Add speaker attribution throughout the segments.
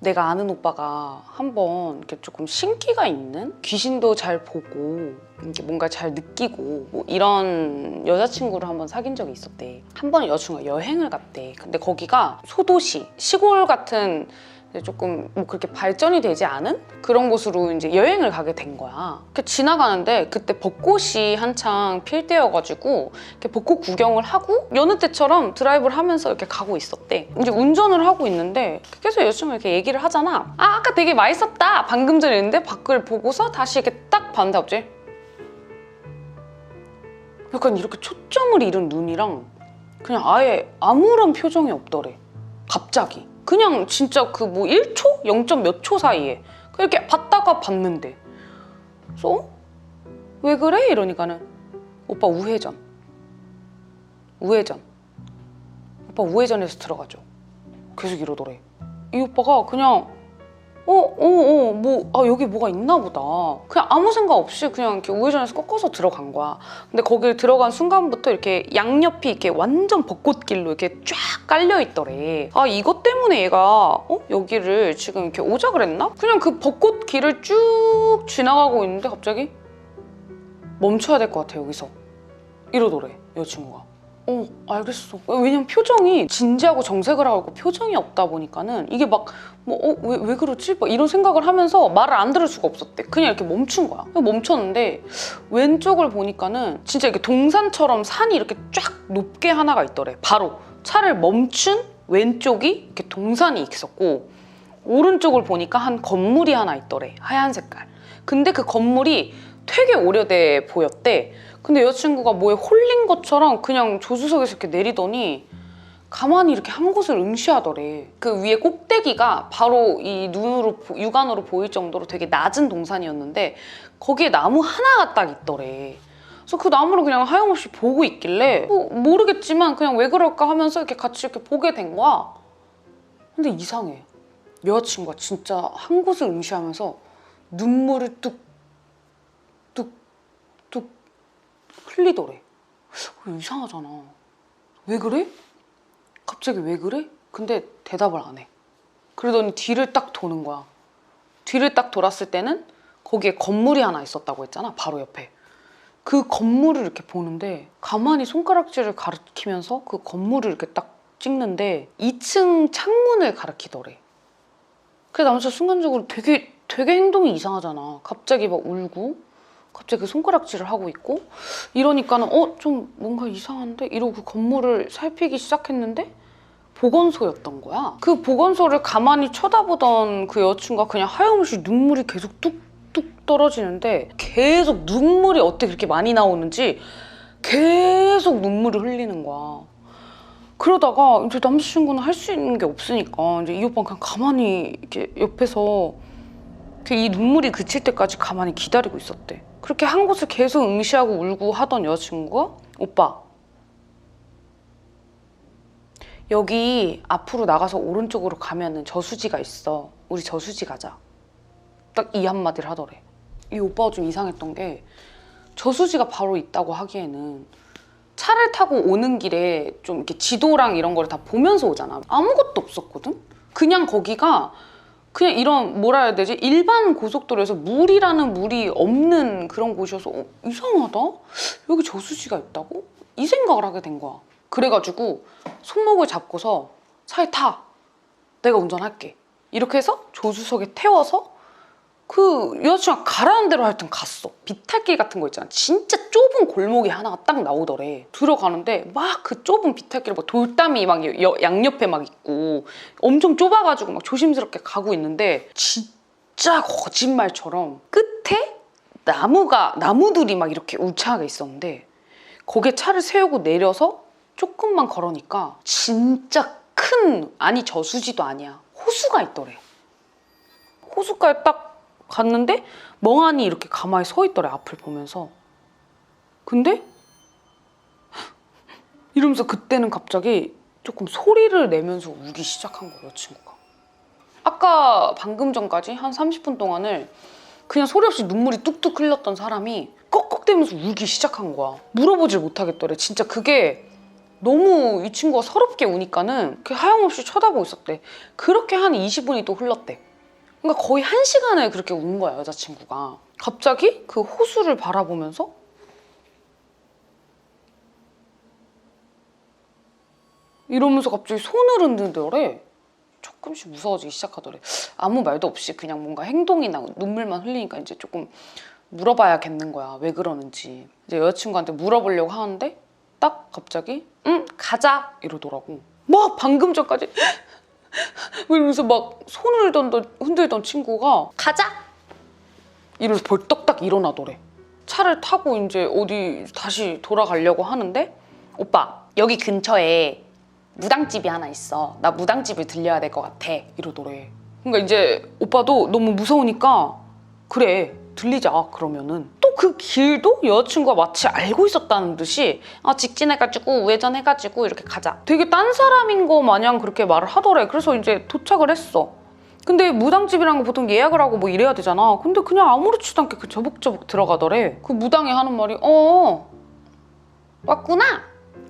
Speaker 1: 내가 아는 오빠가 한번 이렇게 조금 신기가 있는 귀신도 잘 보고 이렇게 뭔가 잘 느끼고 뭐 이런 여자친구를 한번 사귄 적이 있었대. 한번 여자친구가 여행을 갔대. 근데 거기가 소도시 시골 같은 조금 뭐 그렇게 발전이 되지 않은 그런 곳으로 이제 여행을 가게 된 거야. 이렇게 지나가는데 그때 벚꽃이 한창 필 때여가지고 이렇게 벚꽃 구경을 하고 여느 때처럼 드라이브를 하면서 이렇게 가고 있었대. 이제 운전을 하고 있는데 계속 여자친구가 이렇게 얘기를 하잖아. 아 아까 되게 맛있었다. 방금 전에 했는데 밖을 보고서 다시 이렇게 딱 봤는데 갑자기 약간 이렇게 초점을 잃은 눈이랑 그냥 아예 아무런 표정이 없더래. 갑자기. 그냥 진짜 그 뭐 1초? 0. 몇초 사이에 이렇게 봤다가 봤는데 그래서 어? 왜 그래? 이러니까는 오빠 우회전 우회전 오빠 우회전해서 들어가죠 계속 이러더래 이 오빠가 그냥 어 어 어 뭐 아 여기 뭐가 있나 보다 그냥 아무 생각 없이 그냥 이렇게 우회전해서 꺾어서 들어간 거야 근데 거길 들어간 순간부터 이렇게 양옆이 이렇게 완전 벚꽃길로 이렇게 쫙 깔려 있더래. 아 이것 때문에 얘가 어? 여기를 지금 이렇게 오자 그랬나? 그냥 그 벚꽃 길을 쭉 지나가고 있는데 갑자기 멈춰야 될 것 같아 여기서 이러더래 여자친구가. 어 알겠어. 왜냐면 표정이 진지하고 정색을 하고 표정이 없다 보니까는 이게 막 뭐어왜 왜 그러지? 막 이런 생각을 하면서 말을 안 들을 수가 없었대. 그냥 이렇게 멈춘 거야. 멈췄는데 왼쪽을 보니까는 진짜 이렇게 동산처럼 산이 이렇게 쫙 높게 하나가 있더래. 바로 차를 멈춘 왼쪽이 이렇게 동산이 있었고 오른쪽을 보니까 한 건물이 하나 있더래. 하얀 색깔. 근데 그 건물이 되게 오래돼 보였대. 근데 여자친구가 뭐에 홀린 것처럼 그냥 조수석에서 이렇게 내리더니 가만히 이렇게 한 곳을 응시하더래. 그 위에 꼭대기가 바로 이 눈으로 보- 육안으로 보일 정도로 되게 낮은 동산이었는데 거기에 나무 하나가 딱 있더래. 그래서 그 나무를 그냥 하염없이 보고 있길래 뭐 모르겠지만 그냥 왜 그럴까 하면서 이렇게 같이 이렇게 보게 된 거야. 근데 이상해. 여자친구가 진짜 한 곳을 응시하면서 눈물을 뚝, 뚝, 뚝 흘리더래. 어, 이상하잖아. 왜 그래? 갑자기 왜 그래? 근데 대답을 안 해. 그러더니 뒤를 딱 도는 거야. 뒤를 딱 돌았을 때는 거기에 건물이 하나 있었다고 했잖아. 바로 옆에. 그 건물을 이렇게 보는데 가만히 손가락질을 가리키면서 그 건물을 이렇게 딱 찍는데 2층 창문을 가리키더래. 그래서 남자 순간적으로 되게 되게 행동이 이상하잖아. 갑자기 막 울고 갑자기 그 손가락질을 하고 있고 이러니까는 어 좀 뭔가 이상한데 이러고 그 건물을 살피기 시작했는데 보건소였던 거야. 그 보건소를 가만히 쳐다보던 그 여자친구가 그냥 하염없이 눈물이 계속 뚝뚝 떨어지는데 계속 눈물이 어떻게 그렇게 많이 나오는지 계속 눈물을 흘리는 거야. 그러다가 이제 남자친구는 할 수 있는 게 없으니까 이제 이 오빠는 그냥 가만히 이렇게 옆에서 이 눈물이 그칠 때까지 가만히 기다리고 있었대. 그렇게 한 곳을 계속 응시하고 울고 하던 여자친구가 오빠 여기 앞으로 나가서 오른쪽으로 가면은 저수지가 있어. 우리 저수지 가자. 딱 이 한마디를 하더래. 이 오빠가 좀 이상했던 게 저수지가 바로 있다고 하기에는 차를 타고 오는 길에 좀 이렇게 지도랑 이런 거를 다 보면서 오잖아. 아무것도 없었거든? 그냥 거기가 그냥 이런 뭐라 해야 되지? 일반 고속도로에서 물이라는 물이 없는 그런 곳이어서 어, 이상하다? 여기 저수지가 있다고? 이 생각을 하게 된 거야. 그래가지고 손목을 잡고서 차에 타. 내가 운전할게. 이렇게 해서 조수석에 태워서 그 여자친구가 가라는 대로 하여튼 갔어. 비탈길 같은 거 있잖아. 진짜 좁은 골목이 하나가 딱 나오더래. 들어가는데 막 그 좁은 비탈길 뭐 돌담이 막 여- 양옆에 막 있고 엄청 좁아가지고 막 조심스럽게 가고 있는데 진짜 거짓말처럼 끝에 나무가 나무들이 막 이렇게 울창하게 있었는데 거기에 차를 세우고 내려서 조금만 걸으니까 진짜 큰 아니 저수지도 아니야 호수가 있더래. 호숫가에 딱 갔는데 멍하니 이렇게 가만히 서 있더래 앞을 보면서 근데 이러면서 그때는 갑자기 조금 소리를 내면서 울기 시작한 거예요 친구가 아까 방금 전까지 한 30분 동안을 그냥 소리 없이 눈물이 뚝뚝 흘렸던 사람이 꺽꺽대면서 울기 시작한 거야 물어보질 못하겠더래 진짜 그게 너무 이 친구가 서럽게 우니까는 그 하염없이 쳐다보고 있었대. 그렇게 한 20분이 또 흘렀대. 그러니까 거의 한 시간을 그렇게 운 거야 여자친구가. 갑자기 그 호수를 바라보면서 이러면서 갑자기 손을 흔들더래. 조금씩 무서워지기 시작하더래. 아무 말도 없이 그냥 뭔가 행동이나 눈물만 흘리니까 이제 조금 물어봐야겠는 거야. 왜 그러는지. 이제 여자친구한테 물어보려고 하는데 딱 갑자기 응 가자 이러더라고. 막 방금 전까지 이러면서 막 손을 던던 흔들던 친구가 가자 이러면서 벌떡 딱 일어나더래. 차를 타고 이제 어디 다시 돌아가려고 하는데 오빠 여기 근처에 무당집이 하나 있어. 나 무당집을 들려야 될 것 같아. 이러더래. 그러니까 이제 오빠도 너무 무서우니까 그래 들리자 그러면은 또 그 길도 여자친구가 마치 알고 있었다는 듯이 아 직진해가지고 우회전해가지고 이렇게 가자. 되게 딴 사람인 거 마냥 그렇게 말을 하더래. 그래서 이제 도착을 했어. 근데 무당집이라는 거 보통 예약을 하고 뭐 이래야 되잖아. 근데 그냥 아무렇지도 않게 그 저벅저벅 들어가더래. 그 무당이 하는 말이 어 왔구나.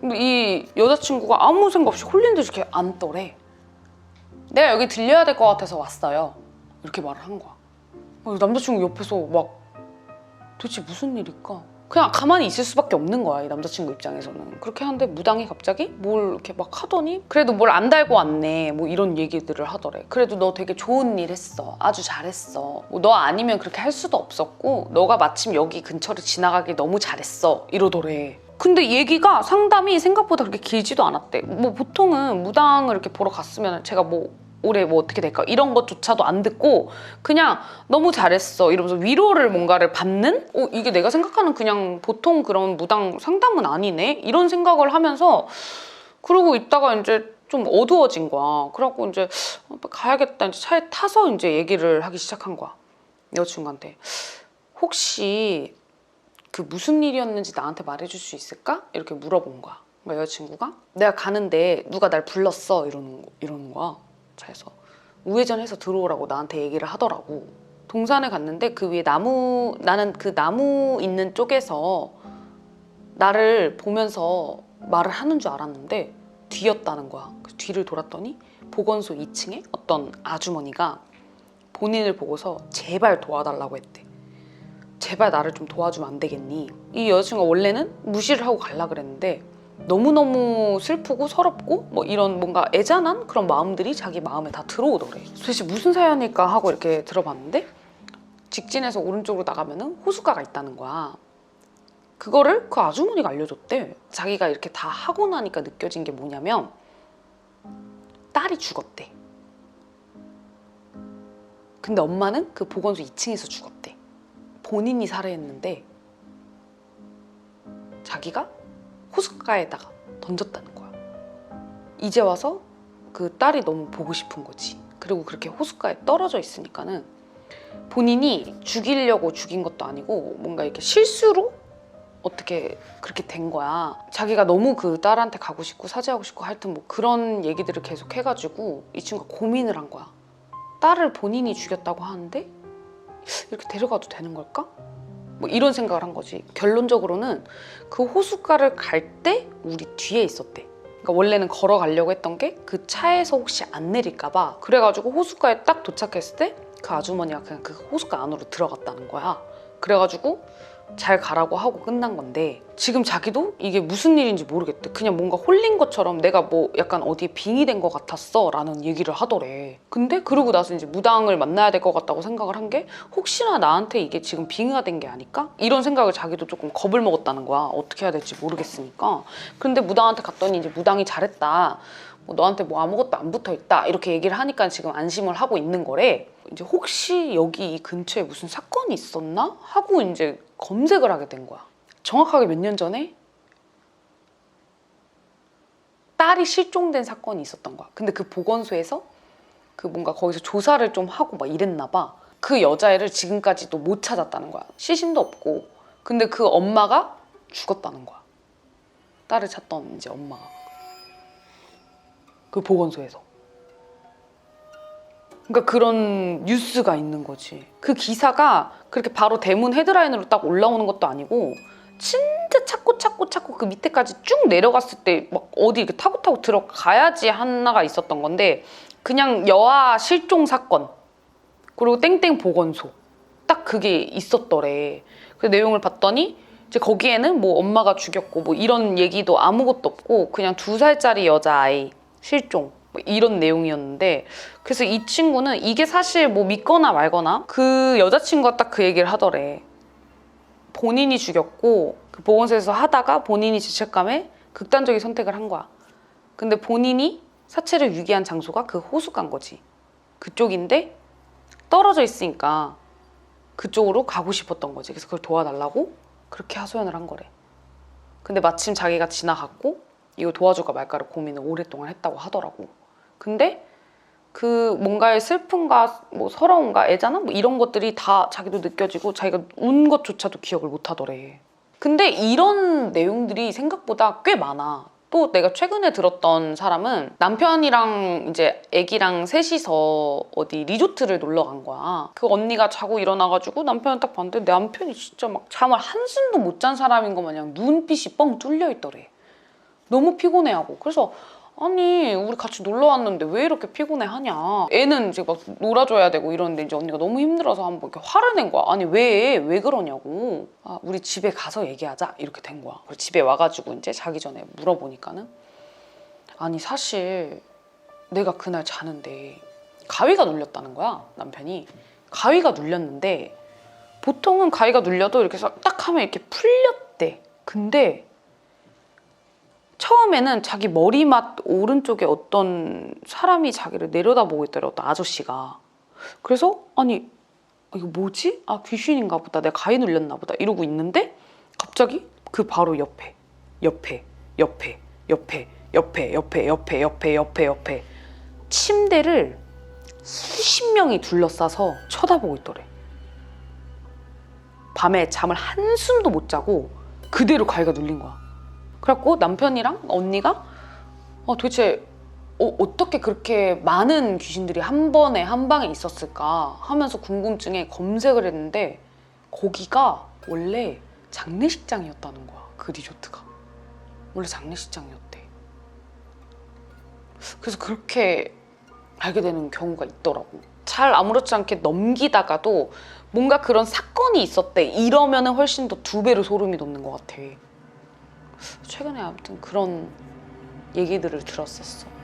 Speaker 1: 근데 이 여자친구가 아무 생각 없이 홀린 듯이 이렇게 앉더래. 내가 여기 들려야 될 것 같아서 왔어요. 이렇게 말을 한 거야. 어, 남자친구 옆에서 막 도대체 무슨 일일까? 그냥 가만히 있을 수밖에 없는 거야 이 남자친구 입장에서는. 그렇게 하는데 무당이 갑자기 뭘 이렇게 막 하더니 그래도 뭘 안 달고 왔네 뭐 이런 얘기들을 하더래. 그래도 너 되게 좋은 일 했어 아주 잘했어. 뭐 너 아니면 그렇게 할 수도 없었고 너가 마침 여기 근처를 지나가길 너무 잘했어 이러더래. 근데 얘기가 상담이 생각보다 그렇게 길지도 않았대. 뭐 보통은 무당을 이렇게 보러 갔으면 제가 뭐 올해 뭐 어떻게 될까? 이런 것조차도 안 듣고 그냥 너무 잘했어. 이러면서 위로를 뭔가를 받는? 어 이게 내가 생각하는 그냥 보통 그런 무당 상담은 아니네? 이런 생각을 하면서 그러고 있다가 이제 좀 어두워진 거야. 그래갖고 이제 어, 가야겠다. 이제 차에 타서 이제 얘기를 하기 시작한 거야 여자친구한테 혹시 그 무슨 일이었는지 나한테 말해줄 수 있을까? 이렇게 물어본 거야 그러니까 여자친구가 내가 가는데 누가 날 불렀어. 이러는 거- 이러는 거야 차에서 우회전해서 들어오라고 나한테 얘기를 하더라고. 동산에 갔는데 그 위에 나무 나는 그 나무 있는 쪽에서 나를 보면서 말을 하는 줄 알았는데 뒤였다는 거야. 그래서 뒤를 돌았더니 보건소 2층에 어떤 아주머니가 본인을 보고서 제발 도와달라고 했대. 제발 나를 좀 도와주면 안 되겠니? 이 여자친구가 원래는 무시를 하고 갈라 그랬는데 너무너무 슬프고 서럽고 뭐 이런 뭔가 애잔한 그런 마음들이 자기 마음에 다 들어오더래. 도대체 무슨 사연일까 하고 이렇게 들어봤는데 직진해서 오른쪽으로 나가면은 호숫가가 있다는 거야. 그거를 그 아주머니가 알려줬대. 자기가 이렇게 다 하고 나니까 느껴진 게 뭐냐면 딸이 죽었대. 근데 엄마는 그 보건소 2층에서 죽었대. 본인이 살해했는데 자기가 호숫가에다가 던졌다는 거야. 이제 와서 그 딸이 너무 보고 싶은 거지. 그리고 그렇게 호숫가에 떨어져 있으니까는 본인이 죽이려고 죽인 것도 아니고 뭔가 이렇게 실수로 어떻게 그렇게 된 거야. 자기가 너무 그 딸한테 가고 싶고 사죄하고 싶고 하여튼 뭐 그런 얘기들을 계속 해가지고 이 친구가 고민을 한 거야. 딸을 본인이 죽였다고 하는데 이렇게 데려가도 되는 걸까? 뭐 이런 생각을 한 거지. 결론적으로는 그 호숫가를 갈 때 우리 뒤에 있었대. 그러니까 원래는 걸어가려고 했던 게 그 차에서 혹시 안 내릴까 봐 그래가지고 호숫가에 딱 도착했을 때 그 아주머니가 그냥 그 호숫가 안으로 들어갔다는 거야. 그래가지고 잘 가라고 하고 끝난 건데 지금 자기도 이게 무슨 일인지 모르겠대. 그냥 뭔가 홀린 것처럼 내가 뭐 약간 어디에 빙이 된것 같았어 라는 얘기를 하더래. 근데 그러고 나서 이제 무당을 만나야 될 것 같다고 생각을 한 게 혹시나 나한테 이게 지금 빙의가 된 게 아닐까? 이런 생각을 자기도 조금 겁을 먹었다는 거야. 어떻게 해야 될지 모르겠으니까. 근데 무당한테 갔더니 이제 무당이 잘했다. 뭐 너한테 뭐 아무것도 안 붙어 있다. 이렇게 얘기를 하니까 지금 안심을 하고 있는 거래. 이제 혹시 여기 이 근처에 무슨 사건이 있었나? 하고 이제 검색을 하게 된 거야. 정확하게 몇 년 전에 딸이 실종된 사건이 있었던 거야. 근데 그 보건소에서 그 뭔가 거기서 조사를 좀 하고 막 이랬나 봐. 그 여자애를 지금까지도 못 찾았다는 거야. 시신도 없고. 근데 그 엄마가 죽었다는 거야. 딸을 찾던 이제 엄마가. 그 보건소에서. 그러니까 그런 뉴스가 있는 거지. 그 기사가 그렇게 바로 대문 헤드라인으로 딱 올라오는 것도 아니고 진짜 찾고 찾고 찾고 그 밑에까지 쭉 내려갔을 때 막 어디 이렇게 타고 타고 들어가야지 하나가 있었던 건데 그냥 여아 실종 사건 그리고 땡땡 보건소 딱 그게 있었더래. 그 내용을 봤더니 이제 거기에는 뭐 엄마가 죽였고 뭐 이런 얘기도 아무것도 없고 그냥 두 살짜리 여자아이 실종 뭐 이런 내용이었는데 그래서 이 친구는 이게 사실 뭐 믿거나 말거나 그 여자친구가 딱 그 얘기를 하더래. 본인이 죽였고 그 보건소에서 하다가 본인이 죄책감에 극단적인 선택을 한 거야. 근데 본인이 사체를 유기한 장소가 그 호수간 거지. 그쪽인데 떨어져 있으니까 그쪽으로 가고 싶었던 거지. 그래서 그걸 도와달라고 그렇게 하소연을 한 거래. 근데 마침 자기가 지나갔고 이거 도와줄까 말까를 고민을 오랫동안 했다고 하더라고. 근데 그 뭔가의 슬픔과 뭐 서러움과 애잔함 뭐 이런 것들이 다 자기도 느껴지고 자기가 운 것조차도 기억을 못 하더래. 근데 이런 내용들이 생각보다 꽤 많아. 또 내가 최근에 들었던 사람은 남편이랑 이제 아기랑 셋이서 어디 리조트를 놀러 간 거야. 그 언니가 자고 일어나가지고 남편을 딱 봤는데 내 남편이 진짜 막 잠을 한숨도 못 잔 사람인 것 마냥 눈빛이 뻥 뚫려 있더래. 너무 피곤해하고. 그래서 아니 우리 같이 놀러 왔는데 왜 이렇게 피곤해하냐. 애는 이제 막 놀아줘야 되고 이러는데 이제 언니가 너무 힘들어서 한번 이렇게 화를 낸 거야. 아니 왜왜 그러냐고. 아 우리 집에 가서 얘기하자. 이렇게 된 거야. 그리고 집에 와가지고 이제 자기 전에 물어보니까는 아니 사실 내가 그날 자는데 가위가 눌렸다는 거야 남편이. 가위가 눌렸는데 보통은 가위가 눌려도 이렇게 딱 하면 이렇게 풀렸대. 근데 처음에는 자기 머리맡 오른쪽에 어떤 사람이 자기를 내려다보고 있더래 어떤 아저씨가. 그래서 아니 이거 뭐지? 아 귀신인가 보다. 내가 가위 눌렸나 보다. 이러고 있는데 갑자기 그 바로 옆에 옆에 옆에 옆에 옆에 옆에 옆에 옆에 옆에 옆에 침대를 수십 명이 둘러싸서 쳐다보고 있더래. 밤에 잠을 한숨도 못 자고 그대로 가위가 눌린 거야 그래갖고 남편이랑 언니가 어, 도대체 어, 떻게 그렇게 많은 귀신들이 한 번에 한 방에 있었을까 하면서 궁금증에 검색을 했는데 거기가 원래 장례식장이었다는 거야 그 리조트가. 원래 장례식장이었대. 그래서 그렇게 알게 되는 경우가 있더라고. 잘 아무렇지 않게 넘기다가도 뭔가 그런 사건이 있었대. 이러면 은 훨씬 더 두 배로 소름이 돋는 것 같아 최근에 아무튼 그런 얘기들을 들었었어.